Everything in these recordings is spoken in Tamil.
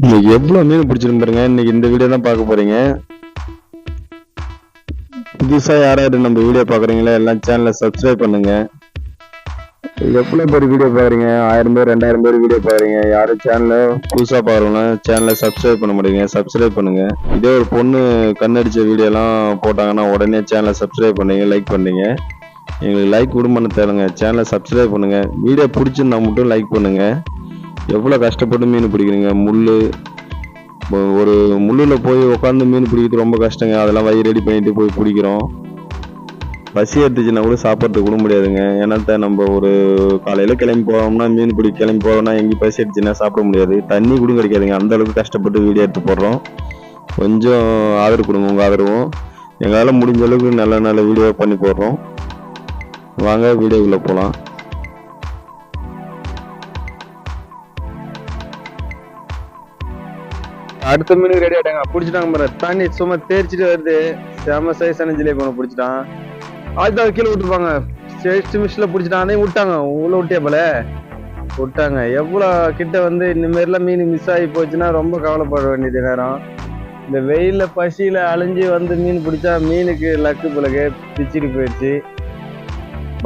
இன்னைக்கு எவ்வளவு மீன் பிடிச்சிருக்கு பாருங்க இன்னைக்கு இந்த வீடியோ தான் பார்க்க போறீங்க. புதுசா யாராவது நம்ம வீடியோ பாக்குறீங்களா எல்லாம் சேனலை சப்ஸ்கிரைப் பண்ணுங்க. எவ்வளவு பேர் வீடியோ பாக்குறீங்க ஆயிரம் பேர் ரெண்டாயிரம் பேர் வீடியோ பாக்குறீங்க யாரும் சேனல புதுசா பாக்குறவங்க சேனலை சப்ஸ்கிரைப் பண்ண மாட்டீங்க. சப்ஸ்கிரைப் பண்ணுங்க. இதே ஒரு பொண்ணு கண்ணடிச்ச வீடியோ எல்லாம் போட்டாங்கன்னா உடனே சேனலை சப்ஸ்கிரைப் பண்ணீங்க லைக் பண்ணீங்க. எங்களுக்கு லைக் கொடுமன்னு தேவைங்க சேனலை சப்ஸ்கிரைப் பண்ணுங்க. வீடியோ பிடிச்சிருந்தா மட்டும் லைக் பண்ணுங்க. எவ்வளோ கஷ்டப்பட்டு மீன் பிடிக்கிறீங்க? முள் ஒரு முள்ளில் போய் உட்காந்து மீன் பிடிக்கிறது ரொம்ப கஷ்டங்க. அதெல்லாம் வயிறு ரெடி பண்ணிட்டு போய் பிடிக்கிறோம். பசி எடுத்துச்சுன்னா கூட சாப்பிட்றதுக்கு கூட முடியாதுங்க. ஏன்னா நம்ம ஒரு காலையில் கிளம்பி போகிறோம்னா மீன் பிடி கிளம்பி போகிறோம்னா எங்கேயும் பசி எடுத்துச்சுன்னா சாப்பிட முடியாது. தண்ணி கூட கிடைக்காதுங்க. அந்த அளவுக்கு கஷ்டப்பட்டு வீடியோ எடுத்து போடுறோம். கொஞ்சம் ஆதரவு கொடுங்க உங்கள் ஆதரவும். எங்களால் முடிஞ்ச அளவுக்கு நல்ல நல்ல வீடியோ பண்ணி போடுறோம். வாங்க வீடியோக்குள்ளே போகலாம் அடுத்த மீனுக்கு ரெடி ஆயிட்டாங்க. பிடிச்சிட்டாங்க பாரு. தண்ணி சும்மா தேய்ச்சிட்டு வருது. செம சைஸான ஜிலேபி ஒன்று பிடிச்சிட்டான். அதுதான் கீழே விட்டுருப்பாங்க. ஜஸ்ட் மிஷில் பிடிச்சிட்டான் அதையும் விட்டாங்க. உள்ள விட்டே போல? விட்டாங்க. எவ்வளோ கிட்ட வந்து இந்த மாரிலாம் மீன் மிஸ் ஆகி போச்சுன்னா ரொம்ப கவலைப்பட வேண்டியது நேரம். இந்த வெயிலில் பசியில் அழிஞ்சு வந்து மீன் பிடிச்சா மீனுக்கு லக்கு பிளகு பிச்சுட்டு போயிடுச்சு.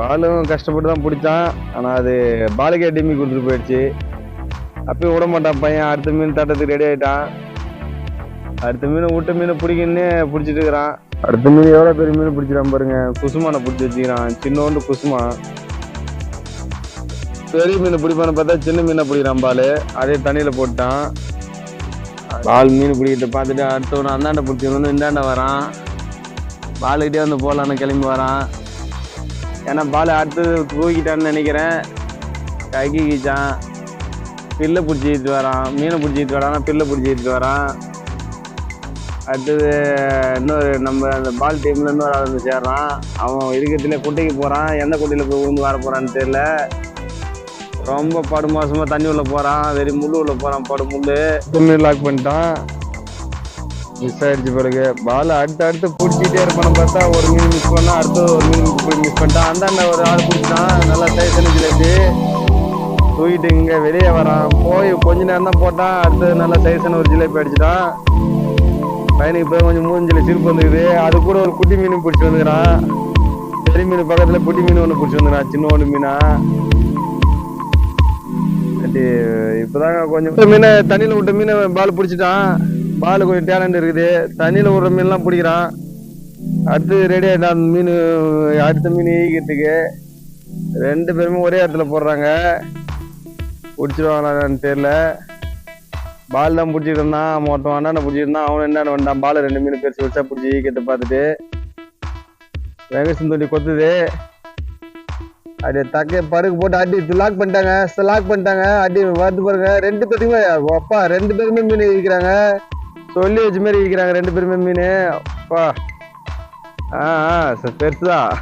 பாலும் கஷ்டப்பட்டு தான் பிடிச்சான். ஆனால் அது பாலுக்கே டிம்மி கொடுத்துட்டு போயிடுச்சு. அப்பயும் விட மாட்டான் பையன். அடுத்த மீன் தட்டத்துக்கு ரெடி ஆகிட்டான் அடுத்த மீன் விட்ட மீன் பிடிக்கணுன்னே பிடிச்சிட்டு இருக்கிறான். அடுத்த மீன் எவ்வளோ பெரிய மீன் பிடிச்சிடான் பாருங்க. குசுமான பிடிச்சி வச்சுக்கிறான். சின்னோண்டு குசுமா. பெரிய மீன் பிடிப்பான்னு பார்த்தா சின்ன மீனை பிடிக்கிறான் பால். அதே தண்ணியில் போட்டான். பால் மீன் பிடிக்கிறத பார்த்துட்டு அடுத்தவன அந்தாண்ட பிடிச்சவனு இந்தாண்ட வரான். பாலுக்கிட்டே வந்து போகலான்னு கிளம்பி வரான். ஏன்னா பால் அடுத்தது தூக்கிட்டான்னு நினைக்கிறேன். கைக்கு கீச்சான் பில்லை பிடிச்சி இழுத்து வரான். மீனை பிடிச்சி இழுத்து வரான். பில்லை பிடிச்சி இழுத்து வரான். அடுத்தது இன்னொரு நம்ம அந்த பால் டீம்ல இன்னொரு ஆள் வந்து சேர்றான். அவன் இருக்கிறதுல குட்டைக்கு போறான். எந்த குட்டையில போய் விழுந்து வர போறான்னு தெரியல. ரொம்ப படு மாசமா தண்ணி உள்ள போறான். வெறி முள்ளு உள்ள போறான். படு முள்ளு துணி லாக் பண்ணிட்டான். மிஸ் ஆயிடுச்சு பிறகு பால் அடுத்து அடுத்து பிடிச்சிட்டே இருப்பான பார்த்தா ஒரு மீன் மிஸ் பண்ணா அடுத்து ஒரு மீன் மிஸ் பண்ணிட்டான். அந்தாண்ட ஒரு ஆள் பிடிச்சான் நல்லா சைஸ் ஜிலேபி தூக்கிட்டு இங்கே வெளியே வரான். போய் கொஞ்ச நேரம் தான் போட்டான். அடுத்து நல்லா சைஸான ஒரு ஜிலேபி அடிச்சிட்டான். பையனுக்கு இப்போ கொஞ்சம் மூஞ்சில சிரிப்பு வந்துக்குது அது கூட ஒரு குட்டி மீன் பிடிச்சி வந்துக்கிறான் பெரிய மீன் பக்கத்தில் குட்டி மீன் ஒன்று பிடிச்சி வந்துக்கிறான் சின்ன ஒன்று மீனா. அது கொஞ்சம் மீனை தண்ணியில் விட்ட மீனை பால் பிடிச்சிட்டான். பால் கொஞ்சம் டேலண்ட் இருக்குது. தண்ணியில் விடுற மீன்லாம் பிடிக்கிறான். அடுத்து ரெடி ஆகிட்டான் அந்த மீன். அடுத்த மீன் ஈக்கிறதுக்கு ரெண்டு பேருமே ஒரே இடத்துல போடுறாங்க. பிடிச்சிருவாங்களான்னு தெரியல. பால் தான் பிடிச்சிட்டு இருந்தான் மொத்தம் ஒருத்தன் பிடிச்சிருந்தான் அவன் என்ன வேண்டாம் பால் ரெண்டு மீன் பெருசு பெருசா பிடிச்சி கேட்டு பார்த்துட்டு வெங்கசம் தொட்டி கொத்துது. அப்படியே தக்க பருக்கு போட்டு அடி லாக் பண்ணிட்டாங்க லாக் பண்ணிட்டாங்க. அடி வந்து பாருங்க ரெண்டு பேருக்குமே அப்பா ரெண்டு பேருமே மீன் இருக்கிறாங்க சொல்லி வச்ச மாதிரி இருக்கிறாங்க ரெண்டு பேருமே மீன். அப்பா. ஆ ஆ ச- பெருசுதான்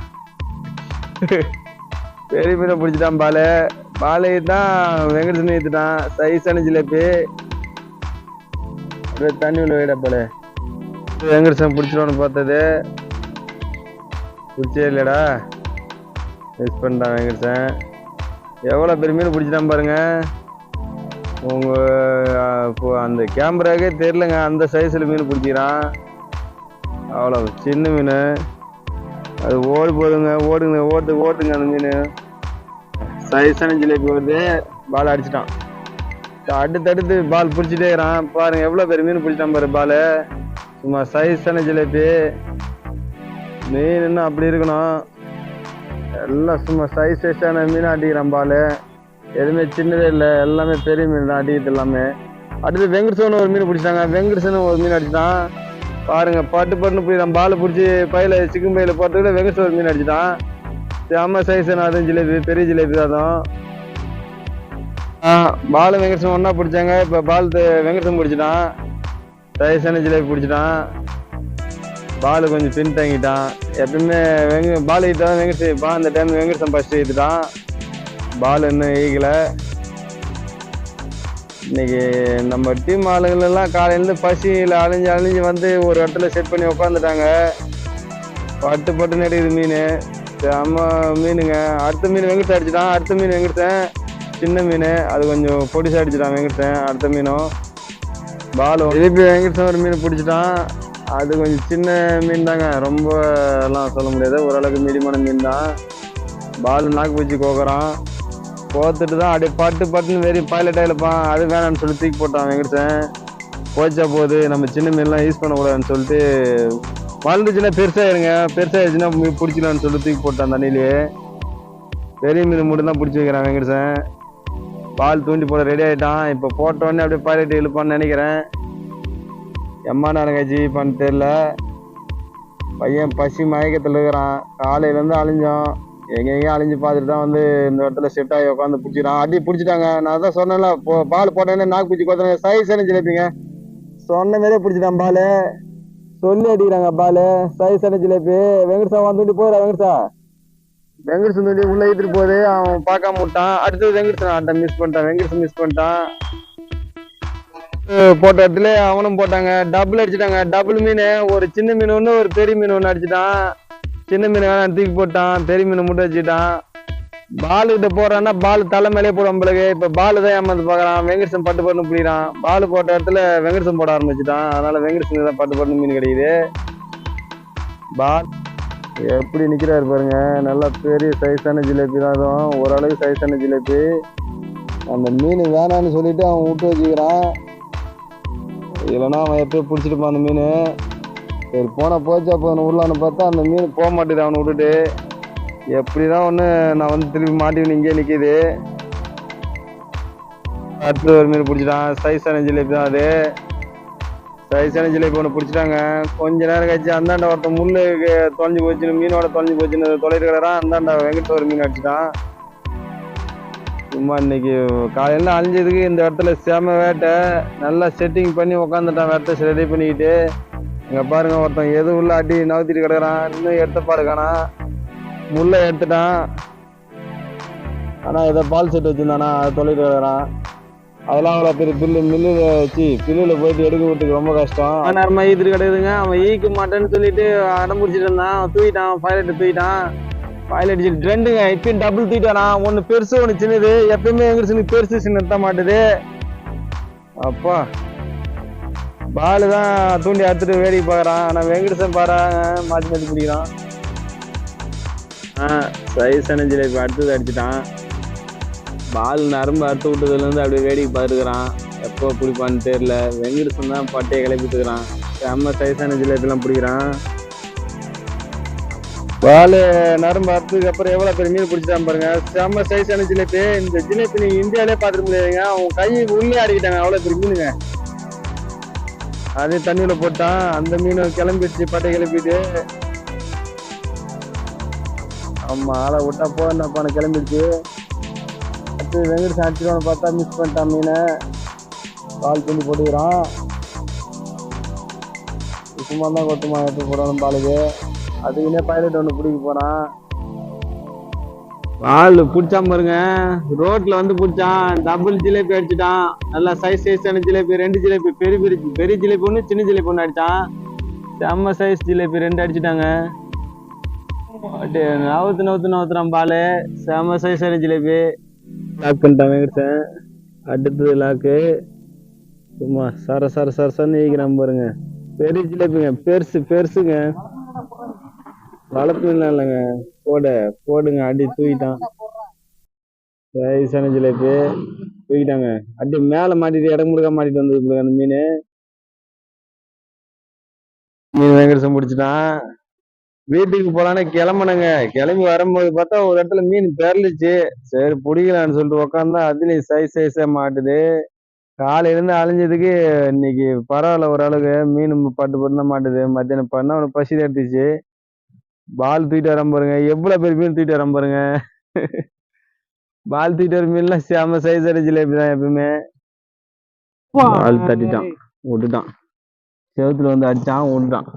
பெரிய மீனை பிடிச்சிட்டான் பாலு. பாலை தான் வெங்கடேசன் ஏற்றுட்டான் சைஸான ஜிலேபி. அப்படியே தண்ணி உள்ள வைடா போல. வெங்கடேசன் பிடிச்சிருவான்னு பார்த்தது? பிடிச்சே இல்லைடா மிஸ் பண்ணிட்டான் வெங்கடேசன் எவ்வளோ பெரிய மீன் பிடிச்சிட்டான் பாருங்க. உங்கள் இப்போ அந்த கேமராக்கே தெரிலங்க அந்த சைஸில் மீன் பிடிக்கிறான் அவ்வளோ சின்ன மீன். அது ஓடு போதுங்க. ஓடுங்க ஓட்டு ஓட்டுங்க அந்த மீன். சைஸான ஜிலேபி வருது. பால் அடிச்சிட்டான். அடுத்து அடுத்து பால் பிடிச்சிட்டே இருக்கிறான். பாருங்க எவ்வளோ பேர் மீன் பிடிச்சிட்டான் பாரு பால் சும்மா சைஸான ஜிலேபி. மீன் இன்னும் அப்படி இருக்கணும். எல்லாம் சும்மா சைஸ் சைஸான மீன் அடிக்கிறான் பால் எதுவுமே சின்னதே இல்லை. எல்லாமே பெரிய மீன் தான் அடிக்கிறது எல்லாமே. அடுத்து வெங்கடசோன்னு ஒரு மீன் பிடிச்சிட்டாங்க வெங்கடசன் ஒரு மீன் அடிச்சிட்டான். பாருங்க பட்டு பட்டுன்னு போய் பால் பிடிச்சி பையில சிக்கன் பையில போட்டதுல வெங்கடசன் ஒரு மீன் அடிச்சிட்டான். செம்ம சைஸ் அதுவும் ஜிலேபி. பெரிய ஜிலேபி அதுவும். பால் வெங்கடசன் ஒன்றா பிடிச்சாங்க. இப்போ பால் வெங்கடசன் பிடிச்சிட்டான். சைஸான ஜிலேபி பிடிச்சிட்டான். பால் கொஞ்சம் பின் தங்கிட்டான். எப்பயுமே வெங்க பால் ஈட்டா வெங்கடேஷ் பா அந்த டைம் வெங்கடேசன் ஃபர்ஸ்ட் ஈத்துட்டான் பால் இன்னும் ஈகல இன்னைக்கு நம்ம டீம் ஆளுங்கள் எல்லாம் காலையிலேருந்து பசியில் அழிஞ்சு அழிஞ்சு வந்து ஒரு இடத்துல செட் பண்ணி உட்காந்துட்டாங்க பட்டு பட்டு நடிக்குது மீன். செம்ம மீனுங்க. அடுத்த மீன் வெங்கடத்தை அடிச்சிட்டான். அடுத்த மீன் வெங்கடேசன் சின்ன மீன் அது கொஞ்சம் பொடிசா அடிச்சிட்டான் வெங்கடேசன் அடுத்த மீனும் பாலும் திருப்பி வெங்கடேசன் ஒரு மீன் பிடிச்சிட்டான். அது கொஞ்சம் சின்ன மீன் தாங்க ரொம்ப எல்லாம் சொல்ல முடியாது. ஓரளவுக்கு மீடியமான மீன் தான் பால் நாக்கு பூச்சி கோக்குறான். கோத்துட்டு தான் அப்படியே பட்டு பட்டுன்னு வெறி பைலட் ஆகிருப்பான் அது வேணாம்னு சொல்லி தூக்கி போட்டான் வெங்கடேசன் போச்சா போகுது. நம்ம சின்ன மீன்லாம் யூஸ் பண்ணக்கூடாதுன்னு சொல்லிட்டு வளர்ந்துச்சுன்னா பெருசாகிடுங்க பெருசாகிடுச்சுன்னா மீ- பிடிக்கலாம்னு சொல்லி தூக்கி போட்டான் தண்ணியிலேயே. பெரிய மீன் மட்டும் தான் பிடிச்சி வைக்கிறான் வெங்கடேசன் பால் தூண்டி போட ரெடி ஆகிட்டான் இப்போ போட்டோடனே அப்படியே பைலட் இழுப்பான்னு நினைக்கிறேன். எம்மா நேரம் கட்சி பண்ண தெரியல. பையன் பசி மயக்கத்தில் இருக்கிறான். காலையிலேருந்து அழிஞ்சோம் எங்கெங்கேயும் அழிஞ்சு பார்த்துட்டு தான் வந்து இந்த இடத்துல செட் ஆகி உட்காந்து பிடிச்சிக்கிறான். அடி பிடிச்சிட்டாங்க. நான் தான் சொன்னேன்ல போ பால் போட்டோன்னே நாக்கு பிடிச்சி கொத்தாங்க சைஸ் என்ன ஜிலேபிங்க சொன்ன மாதிரியே பிடிச்சிட்டான் பால். சொல்லி அடிக்கிறாங்க பால். சைஸ் என்ன ஜிலேபி வெங்கடசா வந்துட்டு போறா வெங்கடசா வெங்கடசன் தூண்டி உள்ள இழுத்துட்டு போகுது அவன் பார்க்காம விட்டான். அடுத்தது வெங்கடசன் ஆட்டம் மிஸ் பண்ணிட்டான். வெங்கடசன் மிஸ் பண்ணிட்டான். போட்ட இடத்துல அவனும் போட்டாங்க. டபுள் அடிச்சிட்டாங்க. டபுள் மீன் ஒரு சின்ன மீன் ஒன்று ஒரு பெரிய மீன் ஒன்று அடிச்சிட்டான். சின்ன மீன் வேணாம் தூக்கி போட்டான். பெரிய மீன் மட்டும் வச்சுட்டான் பால் கிட்ட போறான்னா பால் தலை மேலே போடும் நம்மளுக்கு இப்ப பால் தான் ஏமாந்து பாக்குறான் வெங்கடசன் பட்டு பண்ணு பிடிக்கிறான் பால் போட்ட இடத்துல வெங்கடசன் போட ஆரம்பிச்சுட்டான். அதனால வெங்கடசன் தான் பட்டு பண்ணு மீன் கிடைக்குது. பால் எப்படி நிற்கிறாரு பாருங்க. நல்லா பெரிய சைஸான ஜிலேபி தான் அதுவும். ஓரளவுக்கு சைஸான ஜிலேபி. அந்த மீன் வேணான்னு சொல்லிட்டு அவன் விட்டு வச்சுக்கிறான். இல்லைன்னா அவன் எப்பயும் பிடிச்சிட்டு அந்த மீன். சரி போன போச்சா. போன உள்ளான்னு பார்த்தா அந்த மீன் போக மாட்டேது அவனை விட்டுட்டு. எப்படி தான் ஒன்று நான் வந்து திருப்பி மாட்டின்னு இங்கே நிற்கிது அடுத்து ஒரு மீன் பிடிச்சிட்டான். சைஸான ஜிலேபி தான் அது. வயசான ஜிலேபி ஒன்று பிடிச்சிட்டாங்க. கொஞ்ச நேரம் கழிச்சு அந்தாண்ட ஒருத்தன் முள்ளு தொலைஞ்சு போச்சுன்னு மீனோட தொலைஞ்சு போச்சுன்னு தொலைட்டு கிடறான் அந்தாண்ட வெங்கட்ட ஒரு மீன் அடிச்சிட்டான். சும்மா இன்னைக்கு காலையில் அழிஞ்சதுக்கு இந்த இடத்துல செம வேட்டை. நல்லா செட்டிங் பண்ணி உக்காந்துட்டான் வேட்டை ரெடி பண்ணிக்கிட்டு. இங்கே பாருங்க ஒருத்தன் எது உள்ள அடி நவுத்திட்டு கிடக்குறான். இன்னும் எடுத்த பாருக்கானா முள்ளை எடுத்துட்டான். ஆனால் இதை பால் செட் வச்சுருந்தானா அதை தொலைட்டு கிடக்குறான். அதெல்லாம் அவ்வளோ பெரிய பில்லு மில்லுல வச்சு பில்லுல போயிட்டு எடுக்க விட்டுக்கு ரொம்ப கஷ்டம். நேரமா ஈத்துட்டு கிடையாதுங்க. அவன் ஈக்க மாட்டேன்னு சொல்லிட்டு அடம் பிடிச்சிட்டு இருந்தான். அவன் தூக்கிட்டான் பைலட் தூக்கிட்டான். பைலட் அடிச்சு ரெண்டுங்க இப்பயும் டபுள் தூக்கிட்டானா? ஒன்று பெருசு ஒன்று சின்னது. எப்பயுமே எங்க பெருசு சின்ன நிறுத்த மாட்டுது. அப்பா. பால் தான் தூண்டி அறுத்துட்டு வேடிக்கை பார்க்குறான். ஆனால் வெங்கடேசன் பாருங்க மாற்றி மாற்றி பிடிக்கிறான். ஆ சைஸ் சைஸான இப்போ அடுத்தது அடிச்சிட்டான். பால் நரம்பு அறுத்து விட்டதுலேருந்து அப்படியே வேடிக்கை பார்த்துக்கிறான் எப்போ பிடிப்பான்னு தெரியல. வெங்கடசன் தான் பட்டையை கிளப்பிட்டுக்கிறான் செம்ம சைஸான ஜிலேபிலாம் பிடிக்கிறான். பால் நரம்பு அறுத்ததுக்கு அப்புறம் எவ்வளோ பெரிய மீன் பிடிச்சிட்டான் பாருங்க. செம்ம சைஸான ஜிலேபி. இந்த ஜிலேபி நீங்கள் இந்தியாவிலே பார்த்துருக்க முடியாதுங்க. அவன் கை உள்ளே அடிக்கிட்டாங்க அவ்வளோ பெரிய மீனுங்க. அதே தண்ணியில் போட்டான். அந்த மீன் கிளம்பிடுச்சு பட்டை கிளப்பிட்டு. ஆமாம் ஆளை விட்டா போனாப்பான கிளம்பிடுச்சு. அடுத்து வெங்கடேசன் அடிச்சிருவான்னு பார்த்தா மிஸ் பண்ணிட்டான் மீனை. பால் பண்ணி போட்டுக்கிறான். சும்மா தான் கொட்டுமா எடுத்து போடணும் பாலுக்கு. அதுக்குன்னே பைலட் ஒன்று பிடிக்க போகிறான் பால் பிடிச்சான் பாருங்க. ரோட்ல வந்து பிடிச்சான். டபுள் ஜிலேபி அடிச்சிட்டான். நல்லா சைஸ் சைஸான ஜிலேபி ரெண்டு ஜிலேபி பெரிய பெரிய பெரிய ஜிலேபி ஒன்று சின்ன ஜிலேபி ஒன்று அடிச்சான். செம்ம சைஸ் ஜிலேபி ரெண்டு அடிச்சிட்டாங்க. நவுத்து நவுத்து நவுத்துறான் பால். செம்ம சைஸான ஜிலேபி. லாக் பண்ணிட்டான் வெங்கடேசன் அடுத்தது லாக்கு சும்மா சர சர சரசன்னு ஈக்கிறான் பாருங்க. பெரிய ஜிலேபிங்க பெருசு பெருசுங்க. வளர்ப்பு இல்லைங்க. போட போடுங்க. அடி தூக்கிட்டான். சைஸான ஜிலேபி தூக்கிட்டாங்க. அடி மேல மாட்டிட்டு இடம் முழுக்க மாட்டிட்டு வந்தது அந்த மீன். மீன் வெங்கடேசன் பிடிச்சிட்டான் வீட்டுக்கு போலான்னு கிளம்புனங்க. கிளம்பி வரும்போது பார்த்தா ஒரு இடத்துல மீன் பெரலுச்சு சரி பிடிக்கலான்னு சொல்லிட்டு உக்காந்தா அதுலயும் சைஸ் சைஸா மாட்டுது. காலையில இருந்து அலைஞ்சதுக்கு இன்னைக்கு பரவாயில்ல ஓரளவுக்கு. மீன் பட்டு பட்டு தான் மாட்டுது. மத்தியானம் பண்ணா அவனுக்கு பசி தட்டுச்சு. பால் தூக்கிட்டு வராம பாருங்க. எவ்வளவு பெரிய மீன் தூக்கிட்டு வராம பாருங்க. பால் தூக்கிட்டு வர மீன்லாம் செம சைஸ் ஜிலேபி தான் எப்பவுமே பால் தட்டிட்டான். விட்டுட்டான். செவுத்துல வந்து அடிச்சான் விட்டுட்டான்.